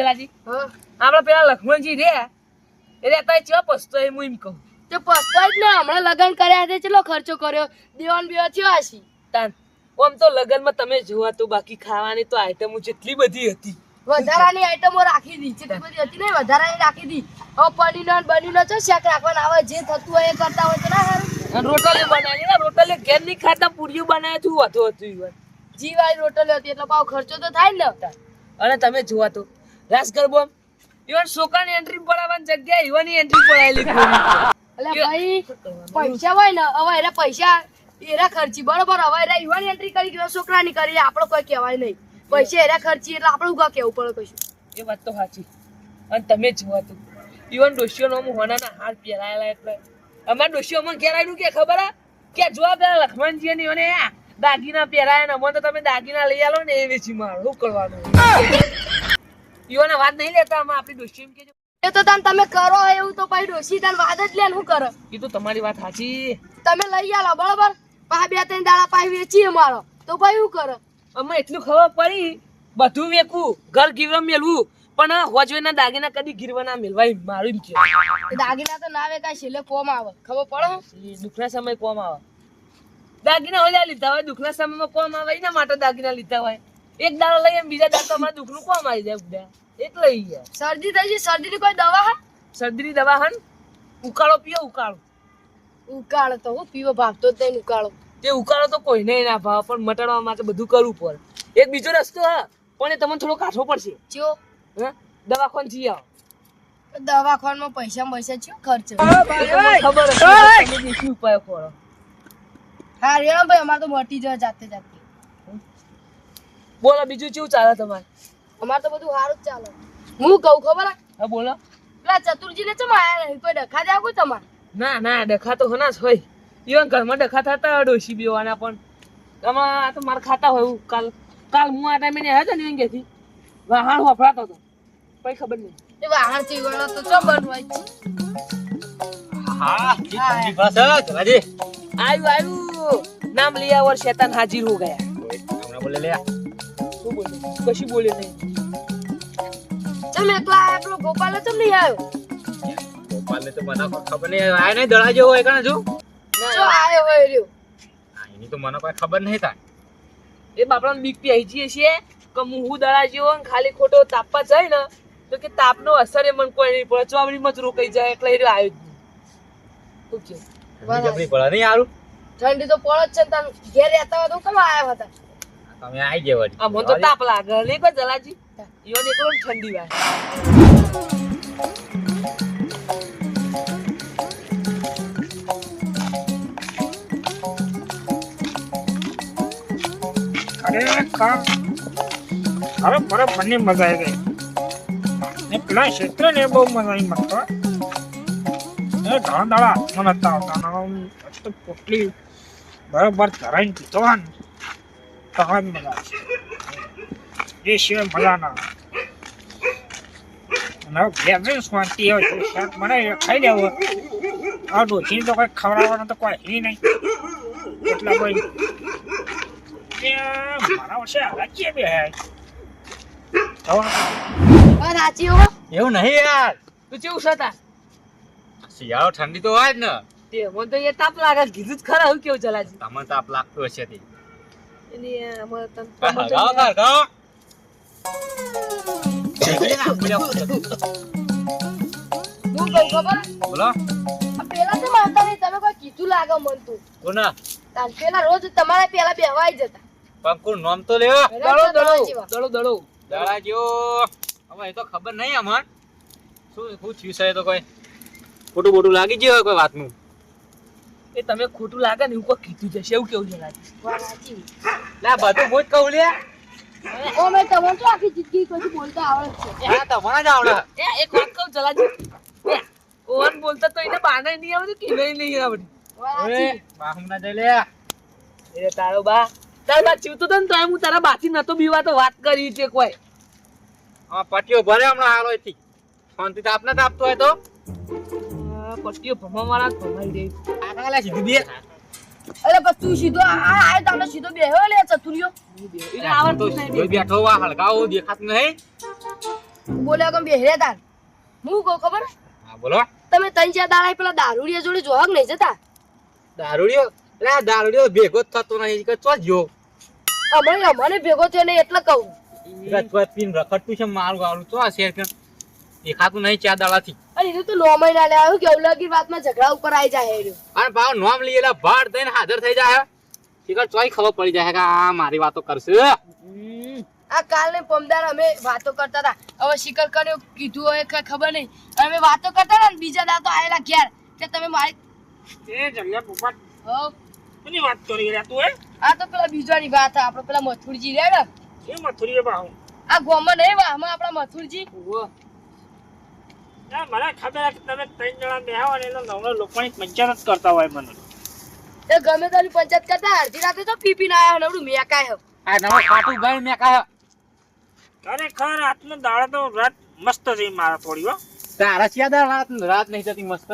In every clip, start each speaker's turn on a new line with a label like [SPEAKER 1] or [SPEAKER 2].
[SPEAKER 1] જલાજી આપડે પેલા લખમણજી રે. એટલે અત્યારે ચેવા પસ્તો એ હું એમ કહું.
[SPEAKER 2] તે પસ્તો જ ને હમણાં લગ્ન કર્યા છે ચેટલો ખર્ચો કર્યો? દેવાન બેવા થયો છે
[SPEAKER 1] તાન આમ તો લગનમાં તમે જોવા તો બાકી ખાવાની તો આઈટમો જેટલી બધી હતી.
[SPEAKER 2] વધારાની આઈટમો રાખી દી જેટલી બધી હતી ને વધારાની રાખી દી. હવે પનીરનો ને ન ચો શાક રાખવાના? આવે જે થતું હોય એ કરતા હોય તો ના સારું
[SPEAKER 1] રોટલી બનાવી ને રોટલી ઘેર નહીં ખાતા પૂરીઓ બનાવે છું હતું હતું
[SPEAKER 2] જીવાય રોટલી હતી એટલે પાવ ખર્ચો તો થાય ને.
[SPEAKER 1] અને તમે જોવા તો રાસ ગરબો ઈવન છોકરાની એન્ટ્રી પડાવવાની જગ્યાએ ઈવનની એન્ટ્રી પડાયેલી
[SPEAKER 2] એટલે ભાઈ પૈસા હોય ને હવે એના પૈસા એરા ખર્ચી બરોબર? હવે એરા યુવાની એન્ટ્રી કરી કે છોકરાની કરી આપણો કોઈ કહેવાય નહીં. પૈસા એરા ખર્ચી એટલે આપણે ઉગા કેવું પડે કશું?
[SPEAKER 1] એ વાત તો સાચી. અને તમે જોવા તો. ઈવન ડોશીઓનો અમુક હોનાના હાર પહેરાયેલા એટલે. અમારા ડોશીઓ અમને કહેવાયું કે ખબર હે? કે જોવા પેલા લખમણજી ને ઈવને દાગીના પહેરાયા ને અમને તો તમે દાગીના લઈ આલો ને એ વેચી મારો. શું કરવાનું? ઈવને વાત નહીં લેતા અમે આપણી દોસ્તી એમ કેજો
[SPEAKER 2] એ તો તાન તમે કરો એવું તો પછી ડોશી તન વાત જ લે હું કરે?
[SPEAKER 1] એ તો તમારી વાત સાચી.
[SPEAKER 2] તમે લઈ આલો બરોબર? પા બે ત્રણ દાડા પાઈ વેચીએ મારો. તો ભાઈ શું કરે?
[SPEAKER 1] અમે એટલું ખબર પડી બધું વેકવું ઘર ગીરવા મેલવું પણ હોજવેના દાગીના કદી ગીરવા ના મેલવાય મારું છે
[SPEAKER 2] દાગીના તો ના વેકાય છેલ્લે કોમ આવે. ખબર પડે
[SPEAKER 1] દુઃખના સમય કોમ આવે. દાગીના હોય લીધા હોય દુઃખના સમયમાં કોમ આવે એના માટે દાગીના લીધા હોય. એક દાડો લઈએ બીજા દાડો તમારે દુખનું કોમ આવી જાય બધા એટલે ઈ યાર
[SPEAKER 2] શરદી થઈ છે શરદીની કોઈ દવા હા?
[SPEAKER 1] શરદીની દવા હન? ઉકાળો પીઓ ઉકાળો.
[SPEAKER 2] ઉકાળો તો હું પીવો ભાવતો જ નહીં ઉકાળો.
[SPEAKER 1] તે ઉકાળો તો કોઈને ના ભાવ પણ મટાડવા માટે બધું કરવું પડે. એક બીજો રસ્તો હા પણ એ તમને થોડો કાઠવો પડશે.
[SPEAKER 2] ચો
[SPEAKER 1] હા? દવાખાન જઈ આવો.
[SPEAKER 2] દવાખાનમાં પૈસા પૈસા ચો ખર્ચ.
[SPEAKER 1] ખબર ઉપાય કરો
[SPEAKER 2] હા રેણો ભાઈ અમારે તો મટી જાય જાતે જાતે.
[SPEAKER 1] બોલો બીજું કેવું ચાલે તમારે?
[SPEAKER 2] અમારે તો બધું સારું જ ચાલે. હું કહું ખબર હા?
[SPEAKER 1] બોલો.
[SPEAKER 2] પેલા ચતુરજીને ચમ આયા નહીં? કોઈ ડખા જાવ કોઈ તમારે?
[SPEAKER 1] ના ના ડખા તો હના જ હોય. ઈવન ઘરમાં ડખા થતા ડોશી બીવાના પણ. આમાં તો મારે ખાતા હોય કાલ કાલ હું આ ટાઈમે ને આવ્યો ને ઘેથી વાહણ વફડાતો હતો. કઈ ખબર નહીં.
[SPEAKER 2] એ વાહણથી વળો તો ચમ બનવાય
[SPEAKER 3] હા જી બસ રાજી
[SPEAKER 1] આવ્યું આવ્યું નામ લઈ આવો શેતાન હાજર હો ગયા.
[SPEAKER 3] હમણાં બોલે લે
[SPEAKER 1] શું બોલે કશું બોલે નહીં.
[SPEAKER 2] તમે એકલા આયા પેલો ગોપાલ તો નહીં આવ્યો.
[SPEAKER 3] ગોપાલને તો મને ખબર નહીં. આ નહીં દળા જેવો હોય કણે જો.
[SPEAKER 2] જો આયો હોય રહ્યો.
[SPEAKER 3] હા, એની તો મને કોઈ ખબર નહીં થાય
[SPEAKER 1] એ બાપડા બીક પી જઈએ છીએ કે હું હું દળા જેવો ખાલી ખોટો તાપવા જાય ને તો કે તાપનો અસર એ મને કોઈ નહીં પડે. ચોવડીમાં જ રોકાઈ જાય એટલે એ આવ્યો જ?
[SPEAKER 2] બરાબર.
[SPEAKER 3] જબરી પડે નહીં આરું
[SPEAKER 2] ઠંડી તો પડે જ છે ને તમે ઘેર રહેતા હોય તો કેમ આયા હતા?
[SPEAKER 3] તમે આવી ગયા વળી.
[SPEAKER 1] આ મને તો તાપ લાગે. લે કો જલાજી. યો એકલો ને ઠંડી વાય.
[SPEAKER 4] અરે બરફ બંને મજા આવી ગઈ. ને પેલા ક્ષેત્ર ને બહુ મજા આવી મસ્ત. એ ઘણા દાડા મને હતા આવતા પોટલી બરાબર ધરાઈને પીતો હોય ને તો હવે મજા એ સિવાય મજા ના જઈને શાંતિ હોય તો શાક મને ખાઈ લેવો આ ડોસીને તો કોઈ ખવડાવવાનો તો કોઈ હી નહીં. એટલા કોઈ મારા વર્ષે રાજ્ય બે હે.
[SPEAKER 2] હા હો.
[SPEAKER 3] એવું નહીં યાર.
[SPEAKER 1] તું કેવું છતા
[SPEAKER 3] શિયાળો ઠંડી તો હોય જ ને.
[SPEAKER 1] તે મને તો એ તાપ લાગે કીધું જ ખરા હું કેવું જલાજી
[SPEAKER 3] તમને તાપ લાગતો હશે તે.
[SPEAKER 1] એની અમારે kau
[SPEAKER 3] kau
[SPEAKER 1] kau
[SPEAKER 3] ગાઓ
[SPEAKER 1] છે
[SPEAKER 3] punya ગાઓ.
[SPEAKER 2] હું કહું ખબર
[SPEAKER 3] બોલો
[SPEAKER 2] પેલા તો માનતા નહીં તમે કોઈ કીધું લાગે મન તું
[SPEAKER 3] કોના
[SPEAKER 2] તાર પેલા રોજ તમારે પેલા બેવાઈ જતા
[SPEAKER 3] પણ કોણ નામ તો લેવા
[SPEAKER 1] દળો દળો
[SPEAKER 2] દળો
[SPEAKER 1] દળો દડો
[SPEAKER 3] દાડા જેવો હવે એ તો ખબર નહીં અમાર શું શું થયું છે એ તો કોઈ ખોટું બોટું લાગી ગયું હોય કોઈ વાતનું
[SPEAKER 1] એ તમે ખોટું લાગે ને એવું કોઈ કીધું જશે એવું કેવું
[SPEAKER 2] છે લાગે?
[SPEAKER 3] ના બધું હું જ કહું લે.
[SPEAKER 2] ઓ મેં તમને તો આખી જિંદગી કોઈ બોલતા આવડે છે.
[SPEAKER 3] હા તમને જ આવડે.
[SPEAKER 1] એ એક વાત કહું જલાજી. ઓન બોલતા તો એને બાને નહીં આવડે કીધું નહીં
[SPEAKER 3] ઓએ
[SPEAKER 2] સાચી.
[SPEAKER 3] બાહુમ ના જઈ લે.
[SPEAKER 1] એ તારો બા. તાર બા ચીવતો તો ને તો હું તારા બાથી નતો બીવા તો વાત કરી છે કોઈ.
[SPEAKER 3] હા પટ્યો ભરે હમણાં હાલો થી શાંતિ તાપને તાપતો હોય તો.
[SPEAKER 1] પટ્ટીઓ ભમા વાળા ભમાઈ દે.
[SPEAKER 3] આગળ સીધી બે.
[SPEAKER 2] અરે બસ તું સીધો આ આ તમને સીધો બેહો લે ચતુરિયો.
[SPEAKER 1] એને આવડતું નહીં
[SPEAKER 3] બેઠો વા હલકાઓ દેખાતું નહીં.
[SPEAKER 2] બોલ્યા કેમ બેહરે તાર. હું કહું ખબર?
[SPEAKER 3] હા બોલો.
[SPEAKER 2] તમે ત્રણ ચાર દાડા પેલા દારૂડિયા જોડે જોવા નહીં જતા?
[SPEAKER 3] દારૂડિયો? એટલે આ દારૂડિયો ભેગો થતો નહીં કે ચો જો
[SPEAKER 2] અમારે મને ભેગો થયો નહીં એટલે કહું.
[SPEAKER 3] પીન રખડતું છે મારું ગાળું તો આ શેર દેખાતું નહીં ચાર દાડાથી
[SPEAKER 2] એનું તો નો મહિના લે આવ્યો કે અવલગી વાતમાં ઝઘડા ઉપર આવી જાય એ
[SPEAKER 3] અને ભાવ નોમ લઈ ભાડ દઈને હાજર થઈ જાય શીખર ચોય ખબર પડી જાય કે આ મારી વાતો કરશે.
[SPEAKER 2] આ કાલ ને પમદાર અમે વાતો કરતા હતા. હવે શિકર કર્યો કીધું હોય કઈ ખબર નહીં. અમે વાતો કરતા હતા ને બીજા દા તો આયેલા ઘેર કે તમે મારી
[SPEAKER 4] એ જમ્યા પોપટ
[SPEAKER 2] હો.
[SPEAKER 4] કોની વાત કરી રહ્યા તું એ
[SPEAKER 2] આ તો પેલા બીજાની વાત આ આપણો પેલા મથુરજી રહ્યા ને.
[SPEAKER 4] એ મથુરી બાહુ.
[SPEAKER 2] આ ગોમાં નહીં વાહમાં આપણા મથુરજી.
[SPEAKER 4] ના મને ખબર કે તમે ત્રણ જણા બેહો અને એનો નવરો લોકોની પંચાયત જ કરતા હોય મને.
[SPEAKER 2] એ ગમે તેની પંચાયત કરતા અડધી રાતે તો પી પીને આયા નવડું મેકાય
[SPEAKER 3] આ નવો ખાટું ભાઈ મેં
[SPEAKER 4] ખરેખર આજનો દાડો તો રાત મસ્ત જઈ મારા થોડી હો.
[SPEAKER 3] તારા સિયાદા રાત રાત નહીં જતી મસ્ત.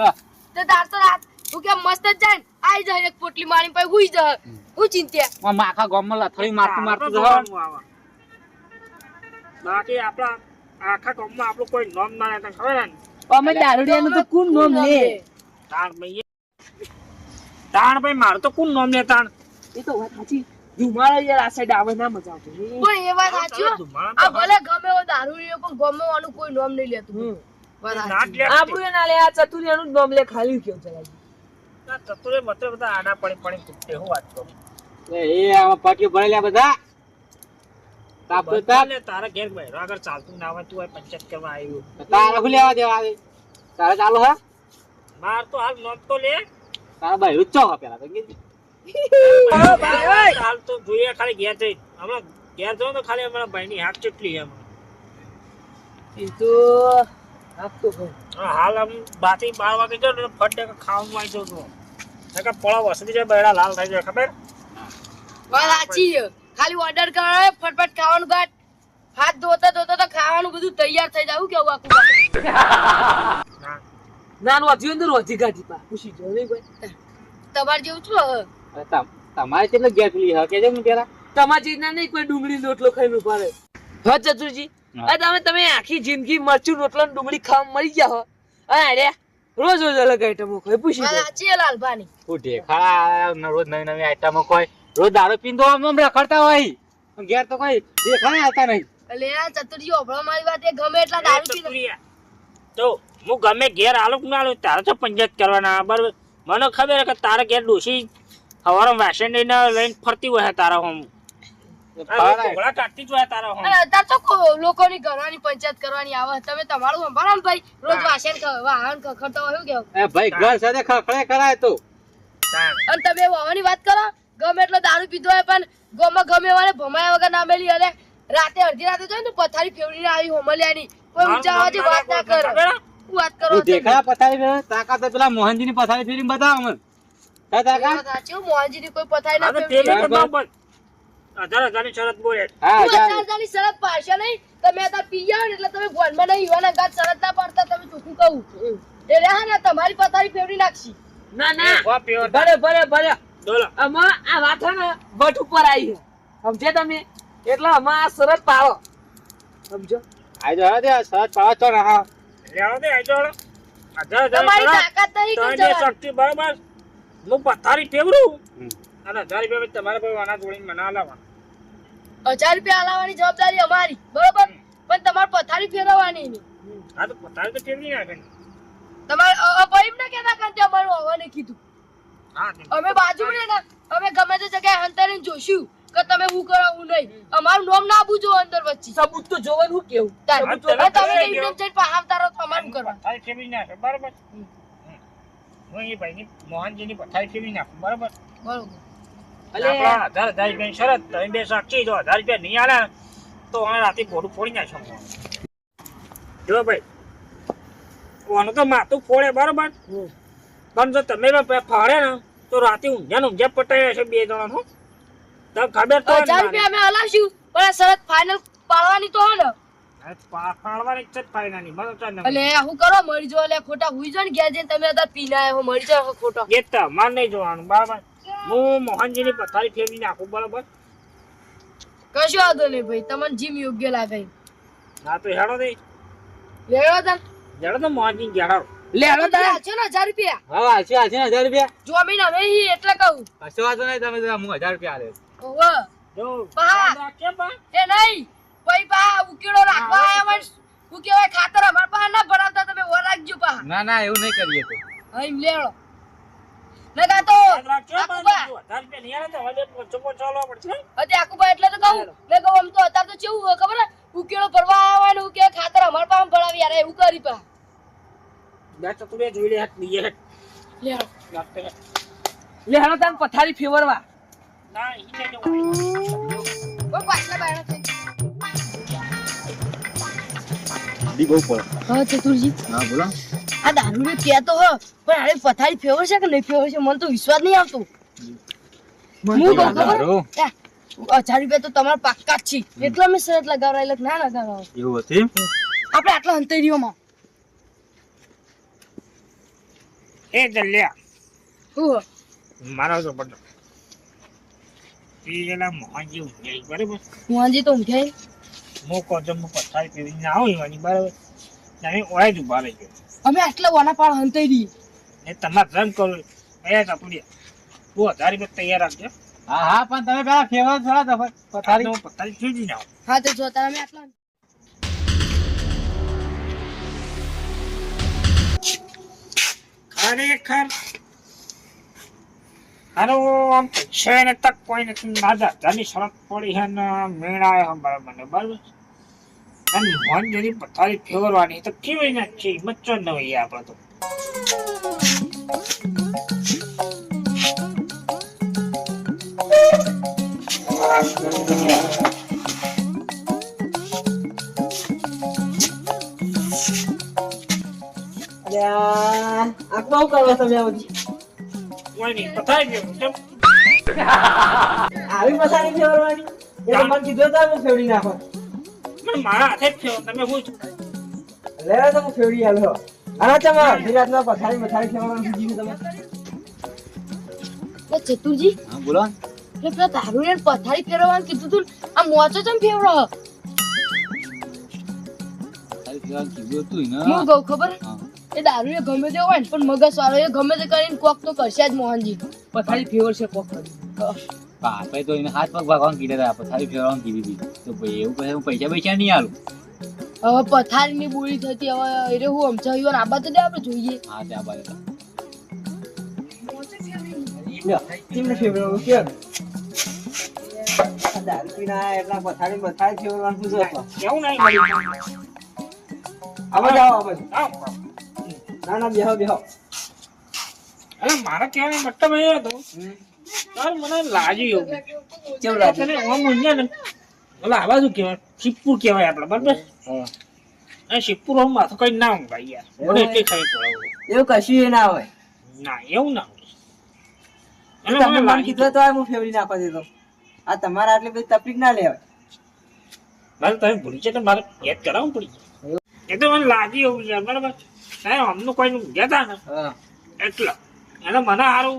[SPEAKER 2] તે તાર તો રાત હું કે મસ્ત જ જાય ને? આઈ જાય એક પોટલી મારી પછી હુઈ જાય. હું ચિંત્યા?
[SPEAKER 3] આમ આખા ગામમાં લથડી મારતું મારતું.
[SPEAKER 4] બાકી આપણા
[SPEAKER 1] ચતુરિયાનું નોમ લે ખાલી કેવું ચલાવી
[SPEAKER 4] ચતુરે મતલબ બધા આડા પડી પડી તૂટે
[SPEAKER 3] ભરેલા બધા.
[SPEAKER 4] તારા ઘેર બહેરો આગળ ચાલતું ના હોય તું આ પંચાયત કરવા આવ્યું.
[SPEAKER 3] તારા શું લેવા દેવા દે. તારે ચાલુ હા?
[SPEAKER 4] માર તો હાલ નોંધ તો લે.
[SPEAKER 3] તારા ભાઈ ઉચ્ચો હા પેલા તો
[SPEAKER 4] હાલ તો જોઈએ ખાલી ઘેર જઈ. હમણાં ઘેર જાઉં તો ખાલી અમારા ભાઈની હાથ ચૂટલી એમ
[SPEAKER 1] એ તો
[SPEAKER 4] હાલ આમ બાથી બાર વાગે ને ફટ ખાવાનું આવી નકર પોળા જાય બૈડા લાલ થઈ જાય ખબર?
[SPEAKER 2] વાત સાચી છે. ખાલી ઓર્ડર કરવાનો ફટફટ ખાવાનું ગાટ હાથ ધોતા ધોતા તો ખાવાનું બધું તૈયાર થઈ જાય. હું કેવું આખું?
[SPEAKER 1] નાનું હતું અંદર રોધી ગાડી પા પૂછી જો કોઈ.
[SPEAKER 2] તમારે જેવું છો
[SPEAKER 3] તમારે કેટલો ગેપ લી હા કેજો ને પેલા?
[SPEAKER 1] તમારા જેટલા નહીં કોઈ ડુંગળી રોટલો ખાઈને ઊભા રહે. હા ચતુરજી આ તમે તમે આખી જિંદગી મરચું રોટલો ને ડુંગળી ખાવા મળી ગયા હો? અરે રે રોજ રોજ અલગ આઈટમો ખાય. પૂછી જો
[SPEAKER 2] સાચી છે લાલભાની.
[SPEAKER 3] ઉઠે ખા રોજ નવી નવી આઈટમો કોઈ રોજ દારૂ પીને તો આમ આમ રખડતા હોય. પણ ઘેર તો કઈ દેખાય આવતા નહીં.
[SPEAKER 2] એટલે આ ચતુરજી ઓભળો મારી વાત એ ગમે એટલા દારૂ પીને
[SPEAKER 4] તો હું ગમે ઘેર આલુક ના આલું તારે તો પંચાયત કરવાના બરાબર? મને ખબર કે તારે ઘેર ડોસી હવારો વાસણ લઈને લઈને ફરતી હોય તારા
[SPEAKER 2] લોકોની પંચાયત કરવાની આવે તમે તમારું સંભાળો ભાઈ. રોજ વાસણ વાહન ખખડતા હોય કેવું?
[SPEAKER 3] ભાઈ ઘર સાથે ખખડે કરાય તો.
[SPEAKER 2] અને તમે વાવાની વાત કરો? ગમે એટલો દારૂ પીધો હોય પણ ગોમાં ગમે વાળે ભમાયા વગર ના મેલી અને રાતે અડધી રાતે જોઈ ને પથારી ફેવડીને આવી હોમલિયાની. કોઈ ઊંચા વાત ના કરો. વાત તમે?
[SPEAKER 3] પથારી તાકાત પેલા મોહનજી ની પથારી ફેરી બતાવો મને હા તાકાત?
[SPEAKER 2] વાત સાચી હો, કોઈ પથારી ના ફેવડી.
[SPEAKER 4] પેલી હજાર હજારની શરત બોલે.
[SPEAKER 3] હા
[SPEAKER 2] તું
[SPEAKER 3] ચાલ.
[SPEAKER 2] અત્યાર શરત પાડશો નહીં. તમે અત્યારે પી જાઓ એટલે તમે ભોનમાં નહીં યુવાના ગાત શરત ના પાડતા તમે ચોખ્ખું કહું? એટલે હા ને તમારી પથારી ફેવડી નાખશી.
[SPEAKER 1] ના ના. ભલે ભલે ભલે. આમાં આ વાત હે ને વટ ઉપર આવી સમજે તમે? એટલે આમાં આ શરત પાડો સમજો?
[SPEAKER 3] આજો હા પાડો ને
[SPEAKER 4] લેવા દે, આજો
[SPEAKER 2] તમારી તાકાત
[SPEAKER 4] શક્તિ બરાબર. હું પથારી
[SPEAKER 3] હમ.
[SPEAKER 4] અને હજાર રૂપિયા તમારે કોઈ અનાજ જોડીને મને આલાવા
[SPEAKER 2] હજાર રૂપિયા હલાવવાની જવાબદારી અમારી. બરોબર? પણ તમારે પથારી ફેરવવાની નહીં.
[SPEAKER 4] હા તો પથારી તો ફેરવી નાખે ને.
[SPEAKER 2] તમારે ભાઈ એમને કહેતા કારણ અમારું આવવાને કીધું. અમે બાજુ ને ને અમે ગમે તે જગ્યાએ અંતરીને જોશું કે તમે હું કરો હું નહીં. અમારું નામ ના બુજો અંદર વચ્ચે.
[SPEAKER 1] સબૂત તો જોવાનું હું કેવું?
[SPEAKER 2] તાર- તમે. ઇન્ડિયન સાઈડ પહાવતા રહો તો અમારું કરવા?
[SPEAKER 4] પથારી ફેરવી ના બરાબર? હું એ ભાઈની મોહનજીની પથારી ફેરવી ના બરાબર?
[SPEAKER 2] બરોબર.
[SPEAKER 1] અલે.
[SPEAKER 4] આપણા હજાર હજાર રૂપિયાની શરત તમે બે સાક્ષી જો હજાર રૂપિયા નહીં આલે તો અમે રાતે ગોડું ફોડી નાખશું જો ભાઈ ઓનું તો માથું ફોડે બરાબર? પણ જો તમે ફાડે ને તો રાતે ને ઊંઝા પટાયા છે બે જણા નું તમને ખબર તો
[SPEAKER 2] હજાર રૂપિયા અમે હલાવશું. પણ શરત ફાઇનલ પાડવાની તો હો ને.
[SPEAKER 4] ફાળવાની જ છે મને તો
[SPEAKER 2] એટલે હું કરો? મરી જો એટલે ખોટા હુઈ જો ને ઘેર જઈને તમે અત્યારે પીને હો મરી જાઓ ખોટો.
[SPEAKER 4] એ માર નહીં જોવાનું બરાબર. હું મોહનજીની પથારી ફેરવી નાખું બરાબર?
[SPEAKER 2] કશું વાંધો નહીં ભાઈ તમને જીમ યોગ્ય લાગે
[SPEAKER 4] હા તો હેડો દે.
[SPEAKER 2] તાન.
[SPEAKER 4] તો મોહનજી ગયા
[SPEAKER 1] લે હેડો તારે?
[SPEAKER 2] છે ને 1000 રૂપિયા
[SPEAKER 3] હા હાલશે ને હજાર રૂપિયા?
[SPEAKER 2] જો અમે ઈ એટલે કહું.
[SPEAKER 3] કશો વાંધો નહીં તમે તો હું 1000 રૂપિયા આલે.
[SPEAKER 2] ઓવે.
[SPEAKER 4] જો પા કેમ પા
[SPEAKER 2] એ નહીં કોઈ પા ઉકેડો રાખવા આવ્યા હું કેવાય ખાતર અમાર પા ના ભરાવતા તમે ઓ રાખજો પા
[SPEAKER 3] ના ના એવું નહીં કરીએ તો.
[SPEAKER 2] હઈ લેળો નકા તો. આકુબા
[SPEAKER 4] હવે
[SPEAKER 2] એટલે તો કહું. મેં કહું આમ તો અત્યારે તો કેવું હોય ખબર? ઉકેળો ભરવા આવ્યા હોય ને હું કે ખાતર અમાર પાસે ભરાવી યાર એવું કરી પા
[SPEAKER 4] બે ચતુરે જોઈ લે હાથ બીજે હાથ.
[SPEAKER 2] લેડો
[SPEAKER 4] રાખતે
[SPEAKER 1] લે હેડો તારે પથારી ફેવરવા.
[SPEAKER 4] ના ઈ નહીં જો
[SPEAKER 2] કોઈ પાછલા બાયણો થઈ
[SPEAKER 3] દી બહુ પડે.
[SPEAKER 2] હા ચતુરજી.
[SPEAKER 3] હા બોલો.
[SPEAKER 2] આ દારૂ ને કહેતો હો પણ અરે પથારી ફેવર છે કે નહીં ફેવર છે? મને તો વિશ્વાસ નહીં આવતો. હું કહું ખબર? હજાર રૂપિયા તો તમારા પાક્કા જ છે. એટલે મેં શરત લગાવરાયેલા કે ના લગાવરાવો
[SPEAKER 3] એવું હતું
[SPEAKER 2] આપણે આટલા હંતરીઓમાં
[SPEAKER 4] એ જલ્યા
[SPEAKER 2] શું હો?
[SPEAKER 4] મારો તો ઈ એલા મોહનજી ઊંઘાઈ બરાબર?
[SPEAKER 2] મોહનજી તો ઊંઘ્યા
[SPEAKER 4] મોકો હું પથારી ફેરવીને આવું એવાની બરાબર? તમે ઓય જ ઊભા રહેજો
[SPEAKER 2] અમે આટલા વાના પાળ હંતરી
[SPEAKER 4] એ તમારે જેમ કરો એ ચતુરી તું હજાર રૂપિયા તૈયાર રાખજો.
[SPEAKER 3] હા હા પણ તમે પેલા ફેવર થોડા પથારી પથારી
[SPEAKER 4] હું પથારી ના
[SPEAKER 2] હા તો જો તમે આટલા
[SPEAKER 4] ખરેખર આમ છે ને તક કોઈ નથી નાદા તારી શરત પડી છે ને મેળાય હમ બરાબર ને બરાબર અને જેની પથારી ફેરવાની તો કેવી ના છે મચ્ચો ન હોય આપણે તો કોઈ નહીં પથારી ફેરવું
[SPEAKER 1] આવી પથારી ફેવરવાની એ તો મને કીધું તો હું ફેવડી નાખો
[SPEAKER 4] પણ મારા હાથે જ ફેરવો તમે શું
[SPEAKER 1] લેવા તો હું ફેવડી આલો આના ચમા ગુજરાતમાં પથારી પથારી ફેવરવાનું બીજી તમે
[SPEAKER 2] એ ચતુરજી
[SPEAKER 3] હા બોલો
[SPEAKER 2] એટલે પેલા દારૂ ને પથારી ફેરવવાનું કીધું તું આ મોચો ચમ ફેવરો
[SPEAKER 3] પથારી ફેરવાનું કીધું હતું ને
[SPEAKER 2] હું કહું ખબર હે? એ દારૂ એ ગમે તે હોય ને પણ મગજ વાળો એ ગમે તે કરીને કોક તો કરશે જ મોહનજી.
[SPEAKER 1] પથારી ફેવર છે કોક
[SPEAKER 3] બાપે તો એને હાથ પગ ભાગવાનું કીધા હતા પથારી ફેરવાનું કીધી હતી તો ભાઈ એવું પછી હું પૈસા પૈસા નહીં આલું?
[SPEAKER 2] હવે પથારી ની બોલી થતી હવે અરે હું સમજાવ્યું ને આબા તો દે આપણે જોઈએ.
[SPEAKER 3] હા ત્યાં બાજુ.
[SPEAKER 1] કેમને ફેવરવાનું કે? દારૂ પીને એટલા પથારી પથારી ફેવરવાનું શું છે?
[SPEAKER 4] કેવું નહીં મળ્યું?
[SPEAKER 1] આવો જાઓ આવો
[SPEAKER 4] આવ.
[SPEAKER 1] ના ના બેહો બેહો.
[SPEAKER 4] અરે મારા કહેવાનો મતલબ એ હતો. તાર મને લાગ્યું એવું.
[SPEAKER 1] કેવું
[SPEAKER 4] તને ઓમ ઊંઘ્યા ને ઓલા આવા શું કહેવાય? શિવપુર કહેવાય આપણે બરાબર?
[SPEAKER 3] હા.
[SPEAKER 4] આ શિવપુર ઓમ માથું કઈ ના ઊંઘાય યાર. મને એટલી ખાઈ પડે
[SPEAKER 1] એવું કશું એ ના હોય.
[SPEAKER 4] ના એવું ના હોય. અને
[SPEAKER 1] તમે
[SPEAKER 4] મને
[SPEAKER 1] કીધું તો હું ફેવરી નાખવા દેતો. આ તમારે આટલી બધી તકલીફ ના લેવાય.
[SPEAKER 4] મારે તમે ભૂલી છે તો મારે યાદ કરાવવું પડી. એ તો મને લાગી એવું યાર બરાબર? અમનું કોઈ હતા ને?
[SPEAKER 1] હા.
[SPEAKER 4] એટલે. એને મને સારું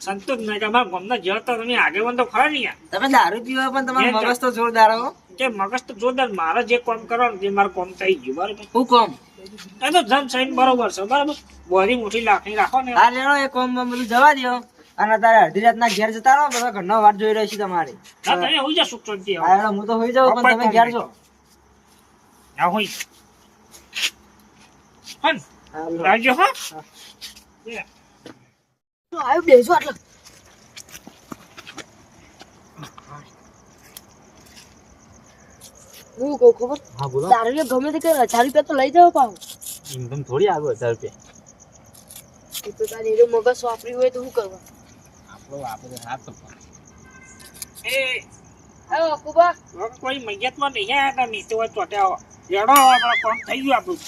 [SPEAKER 4] સંતોષ નહીં કે અમારા ગામના જેવા તો તમે આગેવાન તો ખરા નહીં
[SPEAKER 1] તમે દારૂ પીવા પણ તમારો મગજ તો જોરદાર હો.
[SPEAKER 4] કે મગજ તો જોરદાર મારે જે કામ કરવાનું તે મારું કામ થઈ ગયું બરાબર?
[SPEAKER 1] હું કોમ?
[SPEAKER 4] એ તો જમ સહીન બરોબર છે બરાબર? બોરી મોટી લાખની રાખો ને.
[SPEAKER 1] આ લેણો એ કોમ બધું જવા દો અને તારે અડધી રાતના ઘેર જતા રહો બધા ઘરનો વાટ જોઈ રહ્યો છે તમારી.
[SPEAKER 4] ના તમે હોઈ જાવ સુખ શાંતિ
[SPEAKER 1] હું તો હોઈ જાઉં પણ તમે ઘેર જો.
[SPEAKER 4] ના હોય હન. રાજો હા?
[SPEAKER 2] તો આવ્યો બેસો આટલો. હું કહું ખબર?
[SPEAKER 3] હા બોલો.
[SPEAKER 2] તારે ગમે તે કરે હજાર રૂપિયા તો લઈ જાવ પાવ
[SPEAKER 3] ઇન્કમ થોડી આવ્યો હજાર રૂપિયા.
[SPEAKER 2] એ તો તારી એનો મગજ વાપરી હોય તો શું કરવા?
[SPEAKER 3] આપણો આપણે હાથ તો
[SPEAKER 4] એ
[SPEAKER 2] આવો
[SPEAKER 4] કુબા કોઈ મૈયતમાં નહીં આયા તા નીચે તો ચોટ્યા લેડો આપણો કામ થઈ ગયું આપણું?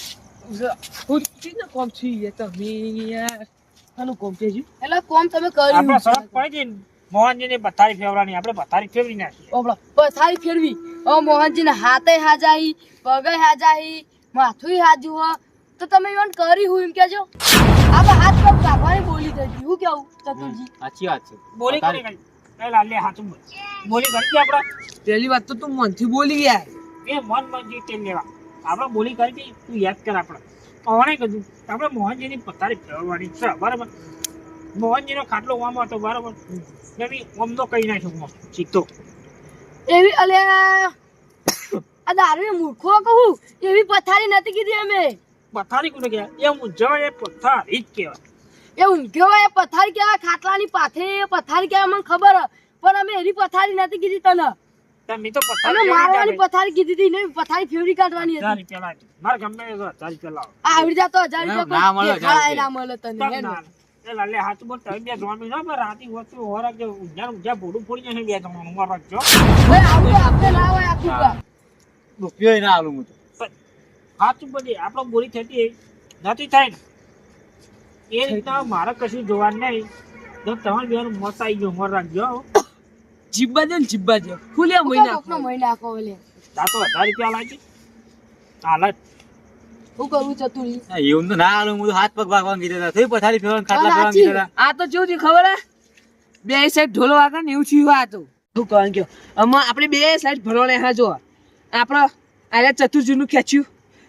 [SPEAKER 1] હું ચીજનો કોમ છું યાર. આનું કોમ છે
[SPEAKER 2] એટલે કોમ તમે
[SPEAKER 4] આપણે સરસ પડી ગઈ. ને, પથારી ફેરવાની આપણે પથારી ફેરવી નાખી
[SPEAKER 2] ઓબળો પથારી ફેરવી. ઓ મોહનજી ને હાથે હાજાઈ પગે હાજાઈ માથું હાજુ હો. તો તમે ઈવન કરી હું એમ કેજો આપણે હાથ પગ કાપવાની બોલી થઈ હું કેવું? ચતુરજી
[SPEAKER 3] સાચી વાત છે.
[SPEAKER 4] બોલી કરી ગઈ. લાલે હાથું બોલી. કરી આપણે.
[SPEAKER 1] પહેલી વાત તો તું મનથી બોલી યાર.
[SPEAKER 4] એ મન મન જીતે લેવા. આપણે બોલી કરી હતી તું યાદ કર આપણે. કોણે કીધું? આપણે મોહનજીની પથારી ફેરવવાની છે બરાબર? મોહનજીનો ખાટલો ઓમ હતો બરાબર? એવી ઓમ તો કહી નાખ્યું સીધો.
[SPEAKER 2] એવી અલે આ દારૂ મૂર્ખો કહું? એવી પથારી નથી કીધી અમે.
[SPEAKER 4] પથારી કોને કહેવાય? એ મુજબ એ પથારી જ કહેવાય.
[SPEAKER 2] એ ઊંઘ્યો એ પથારી કહેવાય ખાટલાની પાથે એ પથારી કહેવાય મને ખબર. પણ અમે એવી પથારી નથી કીધી તને.
[SPEAKER 4] તમે તો પથારી
[SPEAKER 2] મારવાની પથારી કીધી હતી ને પથારી ફેવરી કાઢવાની હતી.
[SPEAKER 4] હજાર રૂપિયા ગમે તો હજાર રૂપિયા
[SPEAKER 2] આવડી જાતો હજાર રૂપિયા
[SPEAKER 3] ના મળે,
[SPEAKER 2] કોઈ ના મળે તને
[SPEAKER 4] તમ
[SPEAKER 2] હેને.
[SPEAKER 4] ના. એ લાલે હાથું બોલ તમે બે જોવાનું ના પણ રાતી વસ્તુ હોરા કે ઊંઝા ઊંઝા ભોડું ફોડી જશે બે જણાનું મારો જો.
[SPEAKER 2] હવે આવું આપણે ના હોય આખું
[SPEAKER 3] રૂપિયો ના આલું હું તો?
[SPEAKER 4] હાથું બધી આપણો બોલી થતી નથી થાય ને. એ રીતના મારે કશું જોવાનું નહીં. તો તમારે બેનું મત આવી ગયો મોર રાખજો હો.
[SPEAKER 1] જીબ્બા દે ને જીબ્બા દે
[SPEAKER 2] ખુલે
[SPEAKER 1] મહિના?
[SPEAKER 2] કોકનો મહિના આખો ઓલે.
[SPEAKER 4] તા તો હજાર રૂપિયા લાગી હાલ
[SPEAKER 2] હું કરું ચતુરી
[SPEAKER 3] એવું તો ના આલું હું તો હાથ પગ ભાગવા કીધા હતા થઈ પથારી ફેરવાનું ખાટલા ફેરવાનું કીધા
[SPEAKER 1] આ તો કેવું થયું ખબર હે? બે સાઈડ ઢોલો વાગે ને એવું થયું આ તો. શું કહેવાનું કયો આમાં આપણે બે સાઈડ ભરવાને હા જો. આપણે આને ચતુર્જીનું ખેંચ્યું.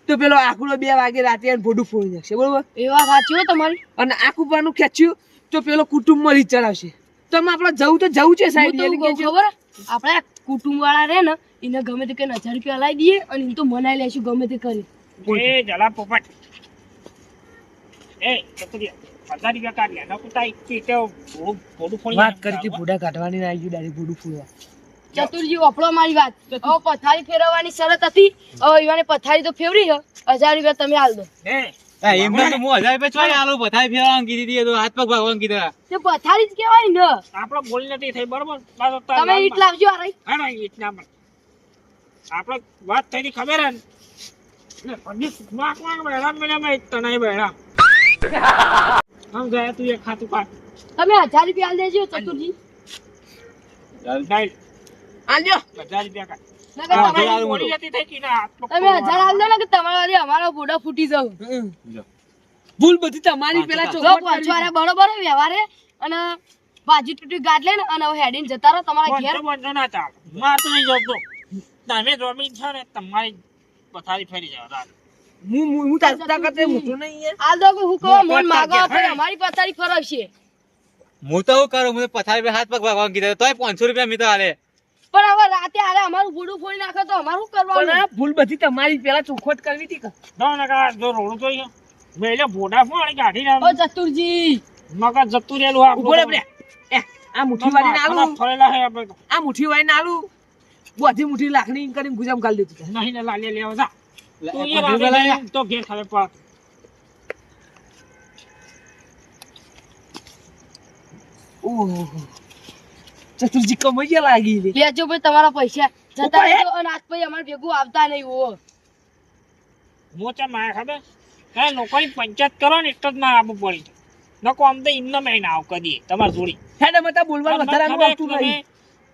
[SPEAKER 1] તો પેલો આખું બે વાગે રાતે આને ભોડું ફોડી નાખશે બરોબર?
[SPEAKER 2] એવા સાચી હો તમારી.
[SPEAKER 1] અને આખું પાનું ખેંચ્યું તો પેલો કુટુંબમાં રીત ચડાવશે તો આમાં આપણે જવું તો જવું છે
[SPEAKER 2] સાહેબ ખબર હે? આપણે કુટુંબ વાળા રે ને એને ગમે તે કઈ હજાર રૂપિયા લાવી દઈએ અને એને તો મનાઈ લેશું ગમે તે કરી.
[SPEAKER 4] એ જલા પોપટ. એ ચતુરિયા હજાર રૂપિયા કાઢ લે નકર તારી પીટે ભોડું ભોડું ફોડી
[SPEAKER 1] વાત કરી ભૂડા કાઢવાની ના આવી ડાયરેક્ટ ભોડું ફોડવા
[SPEAKER 2] ચતુરજી ઓફળો મારી વાત. હવે પથારી ફેરવવાની શરત હતી. હવે ઈવાને પથારી તો ફેરવી છે હજાર રૂપિયા તમે હાલ દો.
[SPEAKER 4] એ
[SPEAKER 3] તો હું હજાર રૂપિયા ચોય આલું પથારી ફેરવાનું કીધી હતી તો હાથ પગ ભાગવાનું કીધા
[SPEAKER 2] તે પથારી જ કહેવાય ને
[SPEAKER 4] આપણો બોલ નથી થઈ બરોબર
[SPEAKER 2] તમે ઈટ લાવજો આ રહી
[SPEAKER 4] હા ઈટ ના આપણે વાત થઈ ખબર હે ને? પંડિત વાંક વાંક બેડા મેળા માં તણાઈ બેડા. આમ ગયા તું એ ખાતું કાઢ.
[SPEAKER 2] તમે હજાર રૂપિયા દેજો ચતુરજી.
[SPEAKER 1] આલ્યો
[SPEAKER 4] હજાર રૂપિયા.
[SPEAKER 3] હા, આલું
[SPEAKER 1] ભૂલ બધી તમારી પેલા
[SPEAKER 2] પહોંચવાના બરોબર હે વ્યવહારે. અને બાજી તૂટી ગાંઠ લે ને અને હવે હેડીને જતા રહો તમારા ઘેર.
[SPEAKER 4] બંધો બંધો ના ચાલે. માર તો નહીં જતો. તમે જમીન છે ને તમારી પથારી ફરી જાવ રાત.
[SPEAKER 1] હું હું હું નહીં
[SPEAKER 2] દો હું કહું મન માગો પણ અમારી પથારી ફરવશે
[SPEAKER 3] હું તો શું કરું હું તો પથારી પર હાથ પગ ભાગવા કીધા. તોય પાંચસો રૂપિયા મિત્ર તો હાલે
[SPEAKER 2] પણ હવે રાતે હારે અમારું ભૂડું ફોડી નાખે તો અમારું
[SPEAKER 1] પણ
[SPEAKER 2] કરવાનું?
[SPEAKER 1] આ ભૂલ બધી તમારી પેલા ચોખવટ કરવી હતી કે?
[SPEAKER 4] ના ને જો રોડું તો અહીંયા. વેલે ભોડા ફોડી કાઢી
[SPEAKER 2] ઓ
[SPEAKER 4] નાખ.
[SPEAKER 2] ચતુરજી
[SPEAKER 4] મગજ જતું રહેલું આ
[SPEAKER 1] ઊભો રે એ આ મુઠ્ઠી
[SPEAKER 4] વાળી
[SPEAKER 1] નાલું
[SPEAKER 4] ફરેલા હે આપણે.
[SPEAKER 1] આ મુઠ્ઠી વાળી નાલું બધી મુઠ્ઠી લાખની કરીને ગુજામ ગાલ દેતી
[SPEAKER 4] નહીં ને લાલે લેવા જા. તું એ રાતે ઘેર ખાલે પાડ.
[SPEAKER 1] ઓહો. ચતુર્જી કમાઈ લાગી લે.
[SPEAKER 2] લેજો ભાઈ તમારા પૈસા જતા? રહેજો અને આજ પછી અમારે ભેગું આવતા નહીં હો.
[SPEAKER 4] મોચા મારે ખબર? કઈ લોકોની પંચાયત કરો ને એટલે જ ના આવવું પડી નકો આમ તો એમને મેં આવ કદી તમાર જોડી.
[SPEAKER 1] હેડ મતા વધારે વધારાનું આવતું નહીં.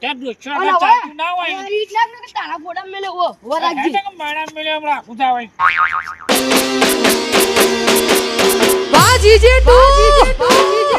[SPEAKER 4] ત્યાં દોસ્તો
[SPEAKER 2] અને
[SPEAKER 4] ચાલતું ના હોય. ને.
[SPEAKER 2] ને કે તારા ફોડા મેલે હો
[SPEAKER 4] હો
[SPEAKER 2] રાખજી.
[SPEAKER 4] તો કે માણા મેલે હમણાં આખું થાય
[SPEAKER 5] બાજી જેઠું